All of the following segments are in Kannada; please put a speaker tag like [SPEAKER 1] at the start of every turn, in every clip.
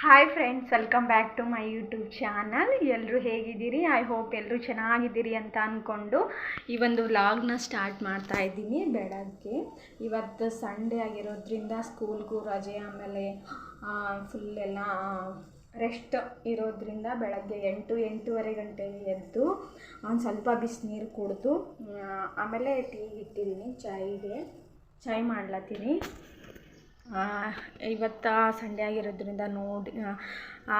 [SPEAKER 1] Hi friends welcome back to my YouTube channel ಎಲ್ಲರೂ ಹೇಗಿದ್ದೀರಿ? ಐ ಹೋಪ್ ಎಲ್ಲರೂ ಚೆನ್ನಾಗಿದ್ದೀರಿ ಅಂತ ಅಂದ್ಕೊಂಡು ಈ ಒಂದು ವ್ಲಾಗ್ನ ಸ್ಟಾರ್ಟ್ ಮಾಡ್ತಾ ಇದ್ದೀನಿ ಬೆಳಗ್ಗೆ. ಇವತ್ತು ಸಂಡೇ ಆಗಿರೋದ್ರಿಂದ ಸ್ಕೂಲ್ಗೂ ರಜೆ, ಆಮೇಲೆ ಫುಲ್ ಎಲ್ಲ ರೆಸ್ಟ್ ಇರೋದ್ರಿಂದ ಬೆಳಗ್ಗೆ ಎಂಟು, ಎಂಟೂವರೆ ಗಂಟೆಗೆ ಎದ್ದು ಒಂದು ಸ್ವಲ್ಪ ಬಿಸಿನೀರು ಕುಡಿದು ಆಮೇಲೆ ಟೀ ಇಟ್ಟಿದ್ದೀನಿ, ಚಾಯಿಗೆ. ಚಾಯ್ ಮಾಡ್ಲತ್ತೀನಿ. ಇವತ್ತು ಸಂಡೇ ಆಗಿರೋದ್ರಿಂದ ನೋಡಿ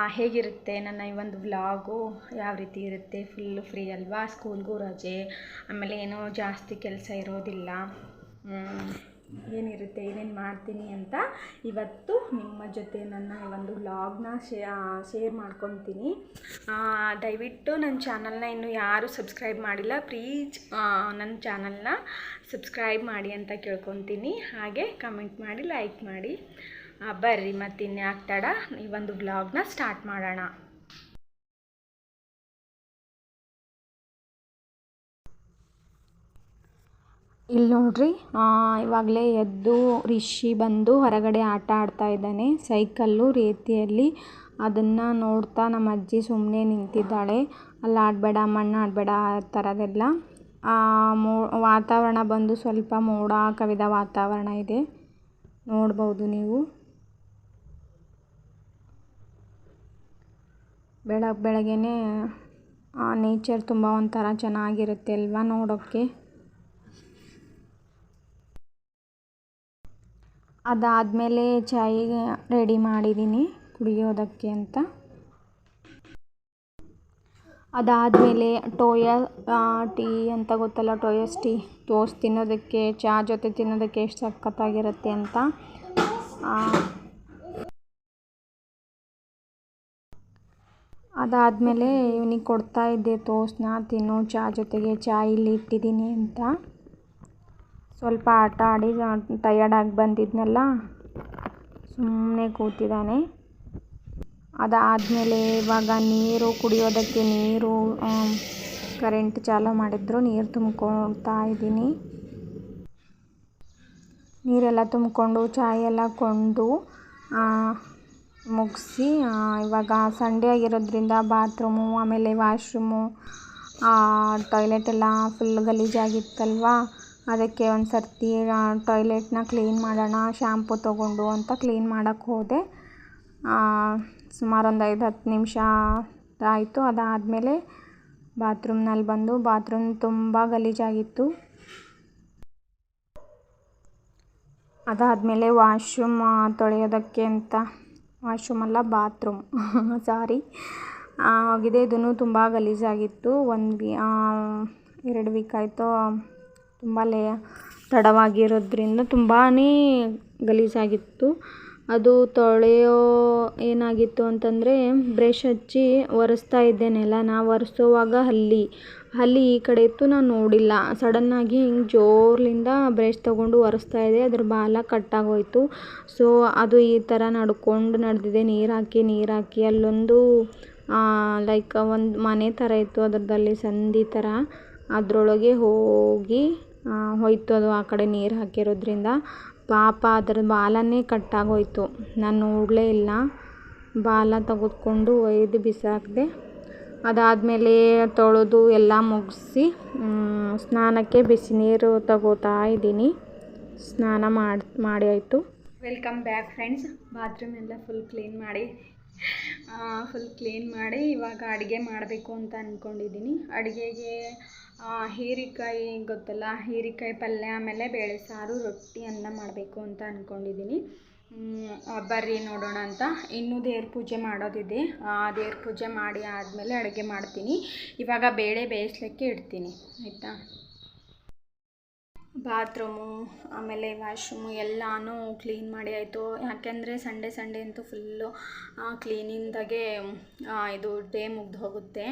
[SPEAKER 1] ಹೇಗಿರುತ್ತೆ ನನ್ನ ಈ ಒಂದು ವ್ಲಾಗು ಯಾವ ರೀತಿ ಇರುತ್ತೆ? ಫುಲ್ಲು ಫ್ರೀ ಅಲ್ವಾ? ಸ್ಕೂಲ್ಗೂ ರಜೆ, ಆಮೇಲೆ ಏನೋ ಜಾಸ್ತಿ ಕೆಲಸ ಇರೋದಿಲ್ಲ. ಏನಿರುತ್ತೆ, ಏನೇನು ಮಾಡ್ತೀನಿ ಅಂತ ಇವತ್ತು ನಿಮ್ಮ ಜೊತೆ ನನ್ನ ಈ ಒಂದು ವ್ಲಾಗ್ನ ಶೇರ್ ಮಾಡ್ಕೊತೀನಿ. ದಯವಿಟ್ಟು ನನ್ನ ಚಾನಲ್ನ ಇನ್ನೂ ಯಾರೂ ಸಬ್ಸ್ಕ್ರೈಬ್ ಮಾಡಿಲ್ಲ ಪ್ಲೀಸ್ ನನ್ನ ಚಾನಲ್ನ ಸಬ್ಸ್ಕ್ರೈಬ್ ಮಾಡಿ ಅಂತ ಕೇಳ್ಕೊತೀನಿ. ಹಾಗೆ ಕಮೆಂಟ್ ಮಾಡಿ ಲೈಕ್ ಮಾಡಿ. ಬರ್ರಿ ಮತ್ತು ಆಗ್ತಾಡ ತಡ, ಈ ಒಂದು ವ್ಲಾಗ್ನ ಸ್ಟಾರ್ಟ್ ಮಾಡೋಣ. ಇಲ್ಲಿ ನೋಡ್ರಿ ಇವಾಗಲೇ ಎದ್ದು ರಿಷಿ ಬಂದು ಹೊರಗಡೆ ಆಟ ಆಡ್ತಾ ಇದ್ದಾನೆ. ಸೈಕಲ್ಲು ರೀತಿಯಲ್ಲಿ ಅದನ್ನು ನೋಡ್ತಾ ನಮ್ಮ ಅಜ್ಜಿ ಸುಮ್ಮನೆ ನಿಂತಿದ್ದಾಳೆ. ಅಲ್ಲಿ ಆಡಬೇಡ ಮಣ್ಣು ಆಡಬೇಡ ಆ ಥರದೆಲ್ಲ ಆ, ಮೋ ವಾತಾವರಣ ಬಂದು ಸ್ವಲ್ಪ ಮೋಡ ಕವಿದ ವಾತಾವರಣ ಇದೆ. ನೋಡ್ಬೋದು ನೀವು. ಬೆಳಗ್ಗೆ ಬೆಳಗ್ಗೆನೇ ನೇಚರ್ ತುಂಬ ಒಂಥರ ಚೆನ್ನಾಗಿರುತ್ತೆ ಅಲ್ವಾ ನೋಡೋಕ್ಕೆ? ಅದಾದಮೇಲೆ ಚಾಯ್ ರೆಡಿ ಮಾಡಿದ್ದೀನಿ ಕುಡಿಯೋದಕ್ಕೆ ಅಂತ. ಅದಾದಮೇಲೆ ಟೋಯ ಟೀ ಅಂತ ಗೊತ್ತಲ್ಲ ಟೋಯಸ್ ಟೀ ಟೋಸ್ಟ್ ತಿನ್ನೋದಕ್ಕೆ ಚಹಾ ಜೊತೆ ತಿನ್ನೋದಕ್ಕೆ ಎಷ್ಟು ಸಖತ್ತಾಗಿರುತ್ತೆ ಅಂತ. ಅದಾದಮೇಲೆ ಇವನಿಗೆ ಕೊಡ್ತಾ ಇದ್ದೆ ಟೋಸ್ಟ್ನ ತಿನ್ನು ಚಹಾ ಜೊತೆಗೆ ಚಹಾ ಇಲ್ಲಿ ಇಟ್ಟಿದ್ದೀನಿ ಅಂತ. ಸ್ವಲ್ಪ ಆಟ ಆಡಿ ಟಯರ್ಡಾಗಿ ಬಂದಿದ್ನಲ್ಲ ಸುಮ್ಮನೆ ಕೂತಿದ್ದಾನೆ. ಅದಾದಮೇಲೆ ಇವಾಗ ನೀರು ಕುಡಿಯೋದಕ್ಕೆ ನೀರು ಕರೆಂಟ್ ಚಾಲು ಮಾಡಿದ್ರು. ನೀರು ತುಂಬ್ಕೊಳ್ತಾ ಇದ್ದೀನಿ. ನೀರೆಲ್ಲ ತುಂಬಿಕೊಂಡು ಚಾಯ್ ಎಲ್ಲ ಕೊಂಡು ಮುಗಿಸಿ ಇವಾಗ ಸಂಡೇ ಆಗಿರೋದ್ರಿಂದ ಬಾತ್ರೂಮು ಆಮೇಲೆ ವಾಶ್ರೂಮು ಟಾಯ್ಲೆಟ್ ಎಲ್ಲ ಫುಲ್ ಗಲೀಜಾಗಿತ್ತಲ್ವಾ? ಅದಕ್ಕೆ ಒಂದು ಸರ್ತಿ ಟಾಯ್ಲೆಟ್ನ ಕ್ಲೀನ್ ಮಾಡೋಣ ಶ್ಯಾಂಪು ತೊಗೊಂಡು ಅಂತ ಕ್ಲೀನ್ ಮಾಡೋಕ್ಕೆ ಹೋದೆ. ಸುಮಾರು ಒಂದು ಐದು ಹತ್ತು ನಿಮಿಷ ಆಯಿತು. ಅದಾದಮೇಲೆ ಬಾತ್ರೂಮ್ನಲ್ಲಿ ಬಂದು ಬಾತ್ರೂಮ್ ತುಂಬ ಗಲೀಜಾಗಿತ್ತು. ಅದಾದಮೇಲೆ ವಾಶ್ರೂಮ್ ತೊಳೆಯೋದಕ್ಕೆ ಅಂತ. ವಾಶ್ರೂಮ್ ಅಲ್ಲ, ಬಾತ್ರೂಮ್. ಸಾರಿ. ಆಗಿದೆ ಇದೂ ತುಂಬ ಗಲೀಜಾಗಿತ್ತು. ಒಂದು ವಿ ಎರಡು ವೀಕ್ ಆಯಿತು. ತುಂಬ ಲೇ ತಡವಾಗಿರೋದ್ರಿಂದ ತುಂಬಾ ಗಲೀಜಾಗಿತ್ತು. ಅದು ತೊಳೆಯೋ ಏನಾಗಿತ್ತು ಅಂತಂದರೆ, ಬ್ರಷ್ ಹಚ್ಚಿ ಒರೆಸ್ತಾ ಇದ್ದೇನೆಲ್ಲ ನಾ ಒರೆಸೋವಾಗ ಹಲ್ಲಿ. ಹಲ್ಲಿ ಈ ಕಡೆ ಇತ್ತು ನಾನು ನೋಡಿಲ್ಲ. ಸಡನ್ನಾಗಿ ಹಿಂಗೆ ಜೋರ್ಲಿಂದ ಬ್ರಷ್ ತೊಗೊಂಡು ಒರೆಸ್ತಾ ಇದೆ ಅದ್ರ ಬಾಲ ಕಟ್ಟಾಗೋಯಿತು. ಸೊ ಅದು ಈ ಥರ ನಡ್ಕೊಂಡು ನಡೆದಿದೆ. ನೀರು ಹಾಕಿ ನೀರು ಹಾಕಿ, ಅಲ್ಲೊಂದು ಲೈಕ್ ಒಂದು ಮನೆ ಥರ ಇತ್ತು ಅದರದಲ್ಲಿ ಸಂದಿ ಥರ ಅದರೊಳಗೆ ಹೋಗಿ ಹೋಯಿತು ಅದು ಆ ಕಡೆ ನೀರು ಹಾಕಿರೋದ್ರಿಂದ. ಪಾಪ ಅದರ ಬಾಲನೇ ಕಟ್ಟಾಗೋಯ್ತು. ನಾನು ನೋಡಲೇ ಇಲ್ಲ. ಬಾಲ ತೆಗೆದ್ಕೊಂಡು ಒಯ್ದು ಬಿಸಾಕಿದೆ. ಅದಾದಮೇಲೆ ತೊಳೆದು ಎಲ್ಲ ಮುಗಿಸಿ ಸ್ನಾನಕ್ಕೆ ಬಿಸಿ ನೀರು ತಗೋತಾ ಇದ್ದೀನಿ. ಸ್ನಾನ ಮಾಡಿ ಮಾಡಿ ಆಯಿತು. Welcome back friends. ಬಾತ್ರೂಮ್ ಎಲ್ಲ ಫುಲ್ ಕ್ಲೀನ್ ಮಾಡಿ ಫುಲ್ ಕ್ಲೀನ್ ಮಾಡಿ ಇವಾಗ ಅಡುಗೆ ಮಾಡಬೇಕು ಅಂತ ಅಂದ್ಕೊಂಡಿದ್ದೀನಿ ಅಡುಗೆಗೆ ಹೀರೆಕಾಯಿ ಗೊತ್ತಲ್ಲ? ಹೀರಿಕಾಯಿ ಪಲ್ಯ ಆಮೇಲೆ ಬೇಳೆ ಸಾರು ರೊಟ್ಟಿ ಅನ್ನ ಮಾಡಬೇಕು ಅಂತ ಅಂದ್ಕೊಂಡಿದ್ದೀನಿ ಬರ್ರಿ ನೋಡೋಣ ಅಂತ. ಇನ್ನೂ ದೇವ್ರ ಪೂಜೆ ಮಾಡೋದಿದೆ. ದೇವ್ರ ಪೂಜೆ ಮಾಡಿ ಆದಮೇಲೆ ಅಡುಗೆ ಮಾಡ್ತೀನಿ. ಇವಾಗ ಬೇಳೆ ಬೇಯಿಸ್ಲಿಕ್ಕೆ ಇಡ್ತೀನಿ. ಆಯಿತಾ? ಬಾತ್ರೂಮು, ಆಮೇಲೆ ವಾಶ್ರೂಮು ಎಲ್ಲನೂ ಕ್ಲೀನ್ ಮಾಡಿ ಆಯಿತು. ಯಾಕೆಂದರೆ ಸಂಡೇ ಸಂಡೇ ಅಂತೂ ಫುಲ್ಲು ಕ್ಲೀನಿಂದಾಗೆ ಇದು ಡೇ ಮುಗ್ದು ಹೋಗುತ್ತೆ.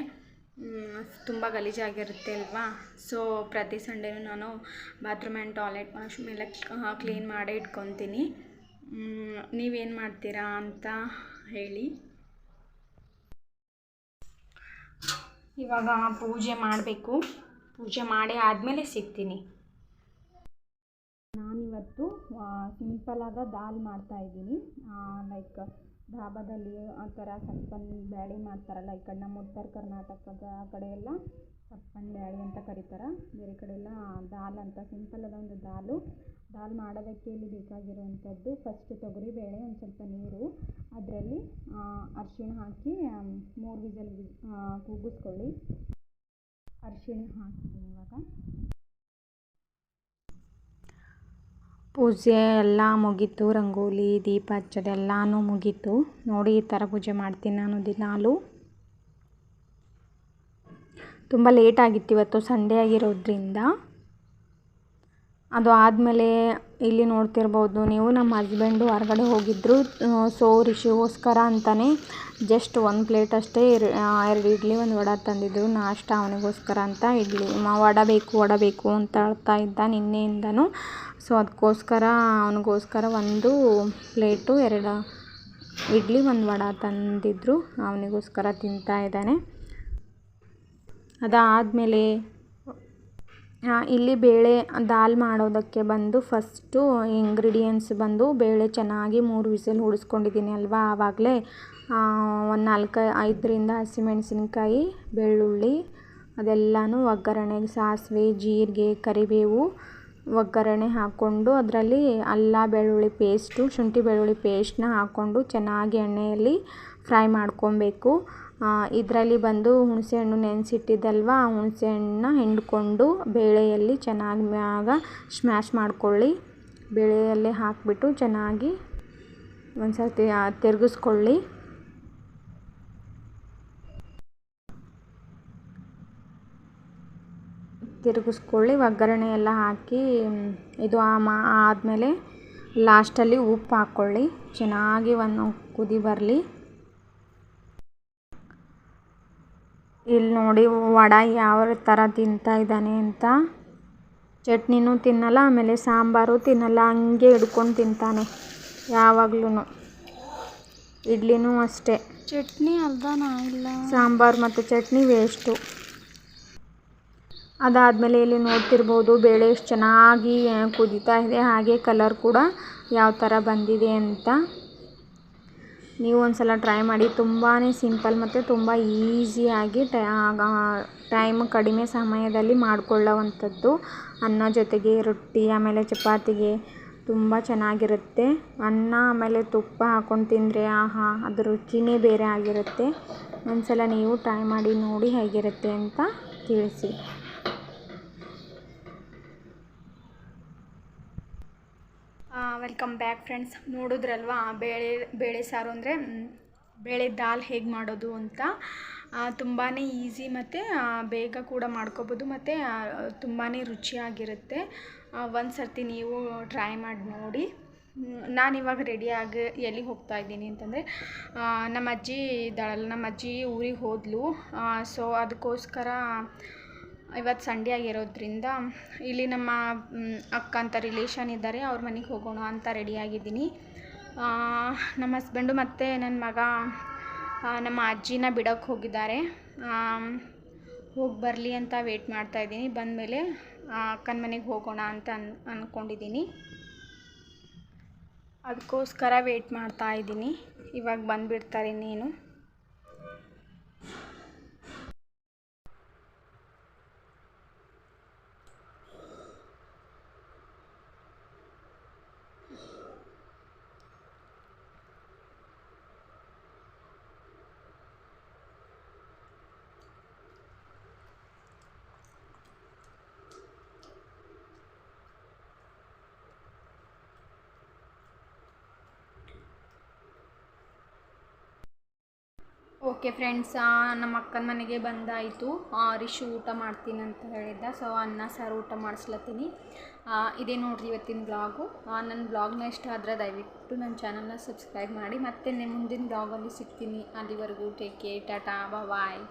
[SPEAKER 1] ತುಂಬ ಗಲೀಜಾಗಿರುತ್ತೆ ಅಲ್ವಾ? ಸೊ ಪ್ರತಿ ಸಂಡೇನೂ ನಾನು ಬಾತ್ರೂಮ್ ಆ್ಯಂಡ್ ಟಾಯ್ಲೆಟ್ ವಾಶ್ರೂಮ್ ಎಲ್ಲ ಕ್ಲೀನ್ ಮಾಡೇ ಇಟ್ಕೊತೀನಿ. ನೀವೇನು ಮಾಡ್ತೀರಾ ಅಂತ ಹೇಳಿ. ಇವಾಗ ಪೂಜೆ ಮಾಡಬೇಕು. ಪೂಜೆ ಮಾಡಿ ಆದಮೇಲೆ ಸಿಗ್ತೀನಿ. ನಾನಿವತ್ತು ಸಿಂಪಲಾದ ದಾಲ್ ಮಾಡ್ತಾಯಿದ್ದೀನಿ ಲೈಕ್ ಧಾಬಾದಲ್ಲಿ ಆ ಥರ ಸಪ್ಪನೆ ಬ್ಯಾಳಿ ಮಾಡ್ತಾರಲ್ಲ ಈ ಕಡೆ. ನಮ್ಮ ಉತ್ತರ ಕರ್ನಾಟಕದ ಆ ಕಡೆ ಎಲ್ಲ ಸಪ್ಪನೆ ಬ್ಯಾಳಿ ಅಂತ ಕರೀತಾರೆ. ಬೇರೆ ಕಡೆ ಎಲ್ಲ ದಾಲ್ ಅಂತ, ಸಿಂಪಲ್ ಅದ ಒಂದು ದಾಲು. ದಾಲ್ ಮಾಡೋದಕ್ಕೆ ಇಲ್ಲಿ ಬೇಕಾಗಿರುವಂಥದ್ದು ಫಸ್ಟ್ ತೊಗರಿಬೇಳೆ ಒಂದು ಸ್ವಲ್ಪ ನೀರು. ಅದರಲ್ಲಿ ಅರ್ಶಿಣ ಹಾಕಿ ಮೂರು ವಿಸಲ್ ಕೂಗಿಸ್ಕೊಳ್ಳಿ. ಅರಿಶಿಣ ಹಾಕಿ ಇವಾಗ. ಪೂಜೆ ಎಲ್ಲ ಮುಗೀತು, ರಂಗೋಲಿ, ದೀಪ ಹಚ್ಚೋದೆಲ್ಲನೂ ಮುಗೀತು. ನೋಡಿ, ಈ ಥರ ಪೂಜೆ ಮಾಡ್ತೀನಿ ನಾನು ದಿನಾಲು. ತುಂಬ ಲೇಟ್ ಆಗಿತ್ತು ಇವತ್ತು ಸಂಡೇ ಆಗಿರೋದ್ರಿಂದ. ಅದು ಆದಮೇಲೆ ಇಲ್ಲಿ ನೋಡ್ತಿರ್ಬೋದು ನೀವು ನಮ್ಮ ಹಸ್ಬೆಂಡು ಹೊರಗಡೆ ಹೋಗಿದ್ದರು ಸೊ ರಿಷಿಗೋಸ್ಕರ ಅಂತಲೇ ಜಸ್ಟ್ ಒಂದು ಪ್ಲೇಟ್ ಅಷ್ಟೇ ಎರಡು ಇಡ್ಲಿ, ಒಂದು ವಡೆ ತಂದಿದ್ದರು ನಾಷ್ಟ ಅವನಿಗೋಸ್ಕರ ಅಂತ ಇಡ್ಲಿ ವಡೆ ಬೇಕು ವಡೆ ಬೇಕು ಅಂತ ಅಳ್ತಾ ಇದ್ದ ನಿನ್ನೆಯಿಂದನೂ. ಸೊ ಅದಕ್ಕೋಸ್ಕರ ಅವನಿಗೋಸ್ಕರ ಒಂದು ಪ್ಲೇಟು ಎರಡು ಇಡ್ಲಿ, ಒಂದು ವಡೆ ತಂದಿದ್ದರು ಅವನಿಗೋಸ್ಕರ ತಿಂತಾ ಇದ್ದಾನೆ. ಅದಾದಮೇಲೆ ಇಲ್ಲಿ ಬೇಳೆ ದಾಲ್ ಮಾಡೋದಕ್ಕೆ ಬಂದು ಫಸ್ಟು ಇಂಗ್ರೀಡಿಯೆಂಟ್ಸ್ ಬಂದು ಬೇಳೆ ಚೆನ್ನಾಗಿ ಮೂರು ವಿಸಿಲ್ ಉಡಿಸ್ಕೊಂಡಿದ್ದೀನಿ ಅಲ್ವಾ? ಆವಾಗಲೇ ಒಂದು ನಾಲ್ಕು, ಐದರಿಂದ ಹಸಿಮೆಣಸಿನ್ಕಾಯಿ ಬೆಳ್ಳುಳ್ಳಿ, ಅದೆಲ್ಲನೂ ಒಗ್ಗರಣೆಗೆ ಸಾಸಿವೆ, ಜೀರಿಗೆ, ಕರಿಬೇವು ಒಗ್ಗರಣೆ ಹಾಕ್ಕೊಂಡು ಅದರಲ್ಲಿ ಅಲ್ಲ ಬೆಳ್ಳುಳ್ಳಿ ಪೇಸ್ಟು ಶುಂಠಿ ಬೆಳ್ಳುಳ್ಳಿ ಪೇಸ್ಟನ್ನ ಹಾಕ್ಕೊಂಡು ಚೆನ್ನಾಗಿ ಎಣ್ಣೆಯಲ್ಲಿ ಫ್ರೈ ಮಾಡ್ಕೊಬೇಕು. ಇದರಲ್ಲಿ ಬಂದು ಹುಣಸೆ ಹಣ್ಣು ನೆನೆಸಿಟ್ಟಿದ್ದಲ್ವ, ಆ ಹುಣಸೆಹಣ್ಣನ್ನ ಹಿಂಡ್ಕೊಂಡು ಬೇಳೆಯಲ್ಲಿ ಚೆನ್ನಾಗಿ ಮ್ಯಾಗ ಸ್ಮ್ಯಾಷ್ ಮಾಡ್ಕೊಳ್ಳಿ. ಬೇಳೆಯಲ್ಲಿ ಹಾಕಿಬಿಟ್ಟು ಚೆನ್ನಾಗಿ ಒಂದು ಸರ್ತಿ ತಿರುಗಿಸ್ಕೊಳ್ಳಿ. ತಿರುಗಿಸ್ಕೊಳ್ಳಿ ಒಗ್ಗರಣೆ ಎಲ್ಲ ಹಾಕಿ, ಇದು ಆದಮೇಲೆ ಲಾಸ್ಟಲ್ಲಿ ಉಪ್ಪು ಹಾಕ್ಕೊಳ್ಳಿ. ಚೆನ್ನಾಗಿ ಒಂದು ಕುದಿ ಬರಲಿ. ಇಲ್ಲಿ ನೋಡಿ ವಡ ಯಾವ ಥರ ತಿಂತಾ ಇದ್ದಾನೆ ಅಂತ. ಚಟ್ನಿನೂ ತಿನ್ನಲ್ಲ ಆಮೇಲೆ ಸಾಂಬಾರು ತಿನ್ನಲ್ಲ ಹಂಗೆ ಹಿಡ್ಕೊಂಡು ತಿಂತಾನೆ ಯಾವಾಗ್ಲೂ ಇಡ್ಲಿನೂ ಅಷ್ಟೇ.
[SPEAKER 2] ಚಟ್ನಿ ಅರ್ಧನಾ ಇಲ್ಲ.
[SPEAKER 1] ಸಾಂಬಾರು ಮತ್ತು ಚಟ್ನಿ ವೇಸ್ಟು ಅದಾದಮೇಲೆ ಇಲ್ಲಿ ನೋಡ್ತಿರ್ಬೋದು ಬೇಳೆ ಎಷ್ಟು ಚೆನ್ನಾಗಿ ಕುದಿತಾ ಇದೆ ಹಾಗೆ ಕಲರ್ ಕೂಡ ಯಾವ ಥರ ಬಂದಿದೆ ಅಂತ. ನೀವು ಒಂದು ಸಲ ಟ್ರೈ ಮಾಡಿ. ತುಂಬಾ ಸಿಂಪಲ್ ಮತ್ತು ತುಂಬ ಈಸಿಯಾಗಿ ಟೈಮ್ ಕಡಿಮೆ ಸಮಯದಲ್ಲಿ ಮಾಡಿಕೊಳ್ಳೋವಂಥದ್ದು. ಅನ್ನ ಜೊತೆಗೆ ರೊಟ್ಟಿ, ಆಮೇಲೆ ಚಪಾತಿಗೆ ತುಂಬ ಚೆನ್ನಾಗಿರುತ್ತೆ. ಅನ್ನ, ಆಮೇಲೆ ತುಪ್ಪ ಹಾಕ್ಕೊಂಡು ತಿಂದರೆ ಆಹಾ, ಅದು ರುಚಿನೇ ಬೇರೆ ಆಗಿರುತ್ತೆ. ಒಂದು ಸಲ ನೀವು ಟ್ರೈ ಮಾಡಿ ನೋಡಿ ಹೇಗಿರುತ್ತೆ ಅಂತ ತಿಳಿಸಿ. Welcome back friends. ನೋಡಿದ್ರಲ್ವಾ ಬೇಳೆ ಬೇಳೆ ಸಾರು ಅಂದರೆ ಬೇಳೆ ದಾಲ್ ಹೇಗೆ ಮಾಡೋದು ಅಂತ. ತುಂಬಾ ಈಸಿ ಮತ್ತು ಬೇಗ ಕೂಡ ಮಾಡ್ಕೋಬೋದು. ಮತ್ತು ತುಂಬಾ ರುಚಿಯಾಗಿರುತ್ತೆ. ಒಂದು ಸರ್ತಿ ನೀವು ಟ್ರೈ ಮಾಡಿ ನೋಡಿ. ನಾನಿವಾಗ ರೆಡಿಯಾಗಿ ಎಲ್ಲಿಗೆ ಹೋಗ್ತಾ ಇದ್ದೀನಿ ಅಂತಂದರೆ ನಮ್ಮ ಅಜ್ಜಿ ಇದ್ದಾಳಲ್ಲ ನಮ್ಮ ಅಜ್ಜಿ ಊರಿಗೆ ಹೋದ್ಲು. ಸೊ ಅದಕ್ಕೋಸ್ಕರ ಇವತ್ತು ಸಂಡೆ ಆಗಿರೋದ್ರಿಂದ ಇಲ್ಲಿ ನಮ್ಮ ಅಕ್ಕ ಅಂತ ರಿಲೇಷನ್ ಇದ್ದಾರೆ, ಅವ್ರ ಮನೆಗೆ ಹೋಗೋಣ ಅಂತ ರೆಡಿಯಾಗಿದ್ದೀನಿ ನಮ್ಮ ಹಸ್ಬೆಂಡು ಮತ್ತು ನನ್ನ ಮಗ ನಮ್ಮ ಅಜ್ಜಿನ ಬಿಡೋಕ್ಕೆ ಹೋಗಿದ್ದಾರೆ. ಹೋಗಿ ಬರಲಿ ಅಂತ ವೇಟ್ ಮಾಡ್ತಾಯಿದ್ದೀನಿ ಬಂದಮೇಲೆ ಅಕ್ಕನ ಮನೆಗೆ ಹೋಗೋಣ ಅಂತ ಅನ್ ಅಂದ್ಕೊಂಡಿದ್ದೀನಿ ಅದಕ್ಕೋಸ್ಕರ ವೇಟ್ ಮಾಡ್ತಾ ಇದ್ದೀನಿ. ಇವಾಗ ಬಂದುಬಿಡ್ತಾರೆ ಇನ್ನೇನು. ಓಕೆ ಫ್ರೆಂಡ್ಸ್ ನಮ್ಮ ಅಕ್ಕನ ಮನೆಗೆ ಬಂದಾಯಿತು. ರಿಶು ಊಟ ಮಾಡ್ತೀನಿ ಅಂತ ಹೇಳಿದ್ದ. ಸೊ ಅನ್ನ, ಸಾರು ಊಟ ಮಾಡಿಸ್ಲತ್ತೀನಿ. ಇದೇ ನೋಡಿರಿ ಇವತ್ತಿನ ಬ್ಲಾಗು ನನ್ನ ಬ್ಲಾಗ್ನ ಇಷ್ಟ ಆದರೆ ದಯವಿಟ್ಟು ನನ್ನ ಚಾನಲ್ನ ಸಬ್ಸ್ಕ್ರೈಬ್ ಮಾಡಿ. ಮತ್ತೆ ಮುಂದಿನ ಬ್ಲಾಗಲ್ಲಿ ಸಿಗ್ತೀನಿ. ಅಲ್ಲಿವರೆಗೂ ಟೇಕ್ ಕೇರ್ ಟಾಟಾ ಬಾಯ್